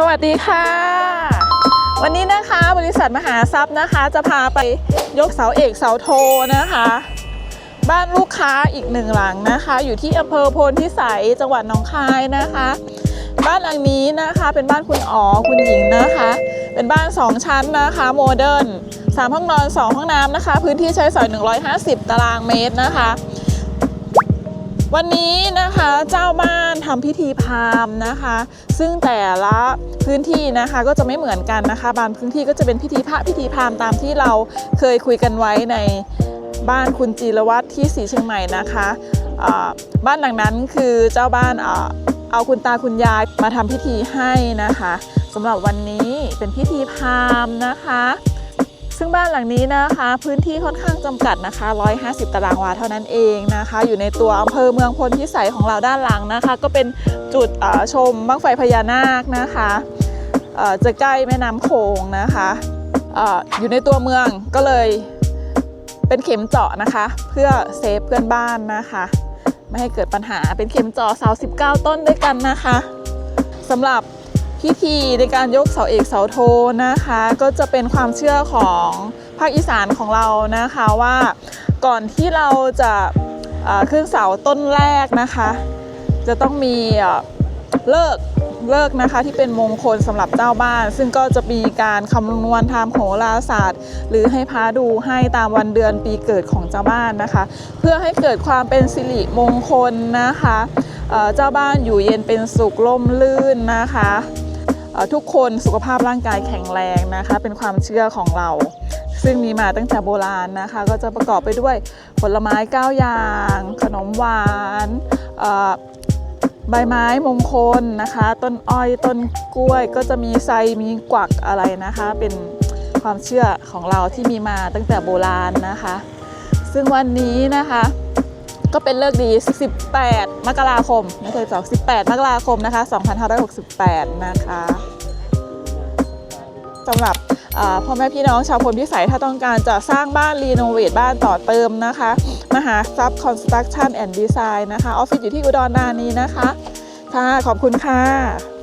สวัสดีค่ะ วันนี้นะคะบริษัทมหาทรัพย์นะคะ จะพาไปยกเสาเอกเสาโทนะคะ บ้านลูกค้าอีกหนึ่งหลังนะคะ อยู่ที่อำเภอโพนพิสัยจังหวัดหนองคายนะคะ บ้านหลังนี้นะคะเป็นบ้านคุณอ๋อคุณหญิงนะคะ เป็นบ้าน 2 ชั้นนะคะโมเดิร์นสามห้องนอน 2 ห้องน้ำนะคะ พื้นที่ใช้สอย 150 ตารางเมตรนะคะ วันนี้นะคะเจ้าบ้านทำพิธีพราหมณ์นะคะ ซึ่งแต่ละพื้นที่นะคะก็จะไม่เหมือนกันนะคะ บางพื้นที่ก็จะเป็นพิธีพระพิธีพราหมณ์ตามที่เราเคยคุยกันไว้ในบ้านคุณจีรวัตรที่สีเชียงใหม่นะคะบ้านหลังนั้นคือเจ้าบ้านอเอาคุณตาคุณยายมาทำพิธีให้นะคะสำหรับวันนี้เป็นพิธีพราหมณ์นะคะ ซึ่งบ้านหลังนี้นะคะ พื้นที่ค่อนข้างจำกัดนะคะ 150 ตารางวาเท่านั้นเองนะคะ อยู่ในตัวอำเภอเมืองพลพิสัยของเราด้านหลังนะคะ ก็เป็นจุดชมบั้งไฟพญานาคนะคะจะใกล้แม่น้ำโขงนะคะอออยู่ในตัวเมืองก็เลยเป็นเข็มเจาะนะคะ เพื่อเซฟเพื่อนบ้านนะคะ ไม่ให้เกิดปัญหาเป็นเข็มเจาะเสา19 ต้นด้วยกันนะคะสำหรับ พิธีในการยกเสาเอกเสาโทนะคะ ก็จะเป็นความเชื่อของภาคอีสานของเรานะคะว่าก่อนที่เราจะขึ้นเสาต้นแรกนะคะ จะต้องมีเลิกเลิกนะคะที่เป็นมงคลสำหรับเจ้าบ้าน ซึ่งก็จะมีการคำนวณทางโหราศาสตร์ หรือให้พระดูให้ตามวันเดือนปีเกิดของเจ้าบ้านนะคะ เพื่อให้เกิดความเป็นสิริมงคลนะคะเจ้าบ้านอยู่เย็นเป็นสุขล่มลื่นนะคะ ทุกคนสุขภาพร่างกายแข็งแรงนะคะ เป็นความเชื่อของเรา ซึ่งมีมาตั้งแต่โบราณนะคะ ก็จะประกอบไปด้วยผลไม้ 9 อย่าง ขนมหวานใบไม้มงคลนะคะ ต้นอ้อยต้นกล้วยก็จะมีไซมีกวักอะไรนะคะ เป็นความเชื่อของเราที่มีมาตั้งแต่โบราณนะคะ ซึ่งวันนี้นะคะ ก็เป็นเลิกดี 18 มกราคมไม่เคยจอก18 มกราคมนะคะ 2568 นะคะสำหรับพ่อแม่พี่น้องชาวพลพิสัยถ้าต้องการจะสร้างบ้านรีโนเวทบ้านต่อเติมนะคะ มหาทรัพย์ Construction and Design นะคะ ออฟฟิศอยู่ที่อุดรธานีนะคะ ค่ะ ขอบคุณค่ะ